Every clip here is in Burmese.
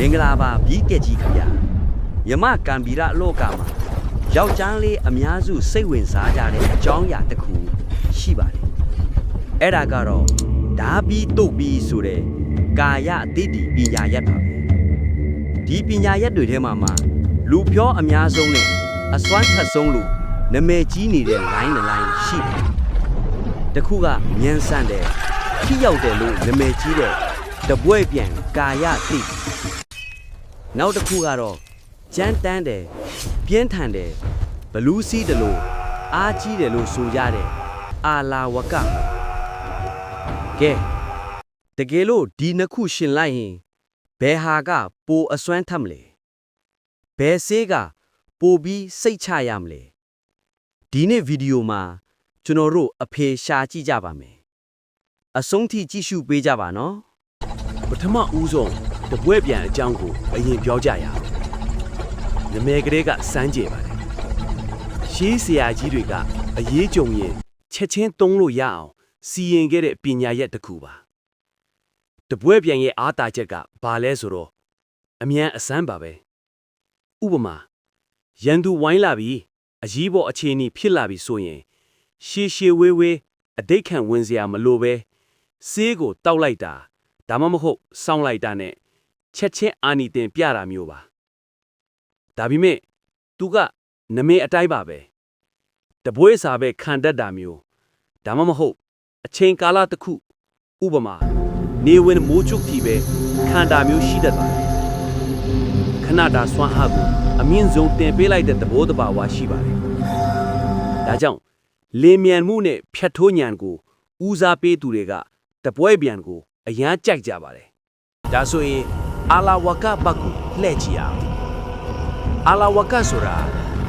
မင်္ဂလာပါဘီးကက်ကြီးခင်ဗျာမြမကံဗီရအလောကမှာယောက်ျားလေးအများစုစိတ်ဝင်စားကြတဲ့အကြောင်းအရာတစ်ခုရှိပါတယ်အဲ့ဒါကတော့ဓာဘီတုတ်ဘီဆိုတဲ့ကာယအတိတ်ဒီပညာရက်ပါပဲဒီပညာရက်တွေထဲမှာမှလူပြောအများဆုံးနဲ့အစွမ်းထက်ဆုံးလို့နာမည်ကြီးနေတဲ့ line တစ် line ရှိတယ်တစ်ခုကမြန်ဆန်တယ်ထိရောက်တယ်လို့နာမည်ကြီးတဲ့တပွဲပြန်ကာယတိတ် နောက်တစ်ခုကတော့ကြမ်းတမ်းတယ်ပြင်းထန်တယ်ဘလူးစီးတယ်လို့အားကြီးတယ်လို့ဆိုကြတယ်အာလာဝကကဲတကယ်လို့ဒီနှစ်ခုရှင်လိုက်ရင်ဘယ်ဟာကပိုအစွမ်းထက်မလဲဘယ်ဆေးကပိုပြီးစိတ်ချရမလဲဒီနေ့ဗီဒီယိုမှာကျွန်တော်တို့အဖေရှာကြည့်ကြပါမယ်အဆုံးထိကြည့်ရှုပေးကြပါနော်ပထမဦးဆုံး တပွဲပြန်အကြောင်းကိုအရင်ပြောကြရအောင်။နမဲကလေးကစမ်းကြည့်ပါတယ်။ရှေးဆရာကြီးတွေကအရေးကြုံရင်ချက်ချင်းသုံးလို့ရအောင်စီရင်ခဲ့တဲ့ပညာရက်တစ်ခုပါ။တပွဲပြန်ရဲ့အားတာချက်ကဘာလဲဆိုတော့အမြန်အစမ်းပါပဲ။ဥပမာရန်သူဝိုင်းလာပြီးအကြီးပေါ်အခြေအနေဖြစ်လာပြီးဆိုရင် ရှေးရှေးဝေးဝေးအတိတ်ခံဝင်စရာမလိုပဲဆေးကိုတောက်လိုက်တာဒါမှမဟုတ်စောင်းလိုက်တာနဲ့ ချက်ချင်းအာနီတင်ပြတာမျိုးပါဒါပေမဲ့သူကနမေအတိုင်းပါပဲတပွဲစာပဲခံတတ်တာမျိုးဒါမှမဟုတ်အချိန်ကာလတစ်ခုဥပမာနေဝင်မိုးချုပ်တီပဲခံတာမျိုးရှိတတ်ပါတယ်ခဏတာဆွမ်းအားကိုအမြင့်ဆုံးတင်ပေးလိုက်တဲ့သဘောတဘာဝရှိပါတယ်ဒါကြောင့်လင်းမြန်မှုနဲ့ဖြတ်ထိုးညံကိုဦးစားပေးသူတွေကတပွဲပြန်ကိုအရန်ကြိုက်ကြပါတယ်။ဒါဆိုရင် အာလာဝကဘတ်ကိုလှည့်ကြည့်အောင်။အာလာဝကဆိုတာ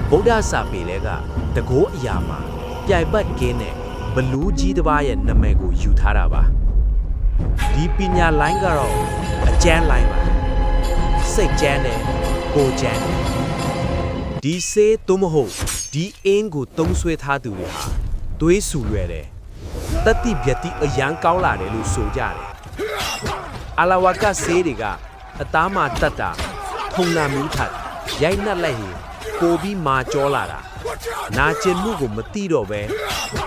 ဗုဒ္ဓစာပေလဲကတကောအရာမှာပြိုင်ပတ်ကင်းတဲ့ဘလူးကြီးတစ်ပါးရဲ့နာမည်ကိုယူထားတာပါ။ဒီပညာလိုင်းကတော့အကျန်းလိုင်းပါ။စိတ်ကျန်းတယ်ကိုကျန်းတယ်ဒီစေးသို့မဟုတ်ဒီအင်းကိုတုံးဆွဲထားသူတွေဟာသွေးဆူရွယ်တယ်တတိပြတိအရန်ကောင်းလာတယ်လို့ဆိုကြတယ်အလာဝကဆေးတွေက အသားမှာတတ်တာထုံနာမူးထတ်ရိုက်နှက်လိုက်ရင်ပိုပြီးမာကြောလာတာနာကျင်မှုကိုမတိတော့ပဲ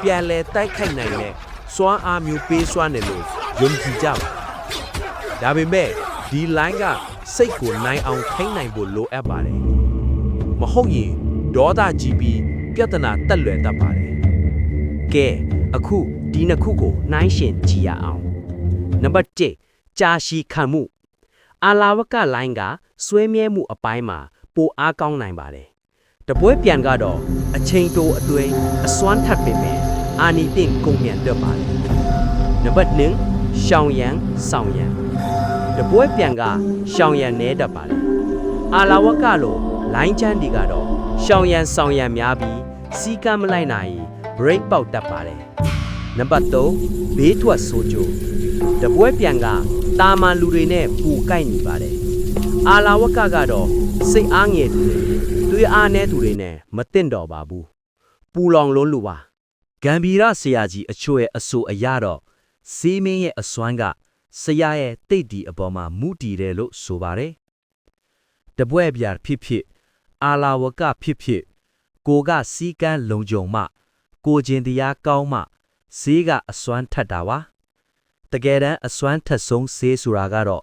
ပြန်လဲတိုက်ခိုက်နိုင်တဲ့စွမ်းအားမျိုးပေးစွမ်းတယ်လို့ယုံကြည်ကြပါဒါပေမဲ့ဒီ line ကစိတ်ကိုနိုင်အောင်ထိန်းနိုင်ဖို့လိုအပ်ပါတယ်မဟုတ်ရင်ဒေါသကြီးပြီးပြဿနာတက်လွယ်တတ်ပါတယ်ကဲအခုဒီနှစ်ခုကိုနှိုင်းရှင်ကြည့်ရအောင်နံပါတ်1ကြာရှည်ခံမှု အာလာဝကလိုင်းကစွဲမြဲမှုအပိုင်းမှာပိုအားကောင်းနိုင်ပါတယ်တပွဲပြန်ကတော့အချိန်တိုအတွင်းအစွမ်းထပ်ပင်ပင်အာနီတင့်ကုန်မြန်တက်ပါတယ်နံပါတ်2ရှောင်ရန်ဆောင်ရန်တပွဲပြန်ကရှောင်ရန်နဲတတ်ပါတယ်အာလာဝကလိုလိုင်းချမ်းဒီကတော့ရှောင်ရန်ဆောင်ရန်များပြီးစီကံမလိုက်နိုင်ရင် break ပေါက်တတ်ပါတယ် နံပါတ်3ဘေးထွက်ဆိုကြတပွဲပြန်ကတာမန်လူတွေနဲ့ပူကိုက်နေပါတယ်အာလာဝကကတော့စိတ်အားငယ်သူတွေသွေးအားနည်းသူတွေနဲ့မတင့်တော်ပါဘူးပူလောင်လုံးလူပါဂမ်ဘီရဆရာကြီးအချို့ရဲ့အဆိုအရတော့စီးမင်းရဲ့အစွမ်းကဆရာရဲ့တိတ်ဒီအပေါ်မှာမူတည်တယ်လို့ဆိုပါတယ်တပွဲပြဖြစ်ဖြစ်အာလာဝကဖြစ်ဖြစ်ကိုကစီကန်းလုံခြုံမှ ကိုကျင်တရားကောင်းမှ ဈေးကအစွမ်းထက်တာပါတကယ်တမ်းအစွမ်းထက်ဆုံးဈေးဆိုတာကတော့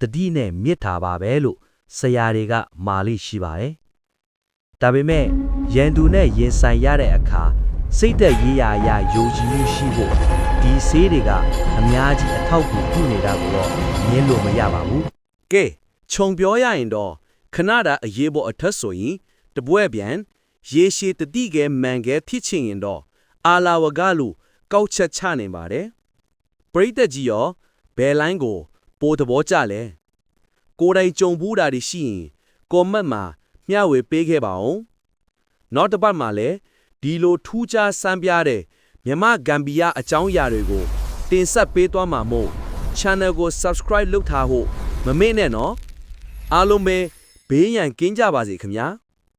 တတိနဲ့မြစ်တာပါပဲလို့ဆရာတွေကမာလိရှိပါတယ်ဒါပေမဲ့ရန်သူနဲ့ရင်ဆိုင်ရတဲ့အခါစိတ်သက်ရေးရာအရယုံကြည်မှုရှိဖို့ဒီဈေးတွေကအများကြီးအထောက်အကူပြုနေတာကိုတော့မြင်လို့မရပါဘူးကဲခြုံပြောရရင်တော့ခဏတာအရေးပေါ်အထက်ဆိုရင်တပွဲပြန်ရေရှည်တတိကဲမန်ကဲဖြစ်ချင်ရင်တော့အာလာဝကလို ကောက်ချက်ချနေပါတယ်ပရိသတ်ကြီးရောဘယ်လိုင်းကို ပိုတဘောကြလဲကိုယ်တိုင်ကြုံဘူးတာတွေရှိရင်ကွန်မန့်မှာမျှဝေပေးခဲ့ပါအောင်နောက်တစ်ပတ်မှာလည်းဒီလိုထူးခြားစမ်းပြတဲ့မြမဂမ်ဘီယာအကြောင်းအရာတွေကို တင်ဆက်ပေးသွားမှာမို့ channel ကို subscribe လုပ်ထားဖို့မမေ့နဲ့နော်အားလုံးပဲဘေးရန်ကင်းကြပါစေခင်ဗျာ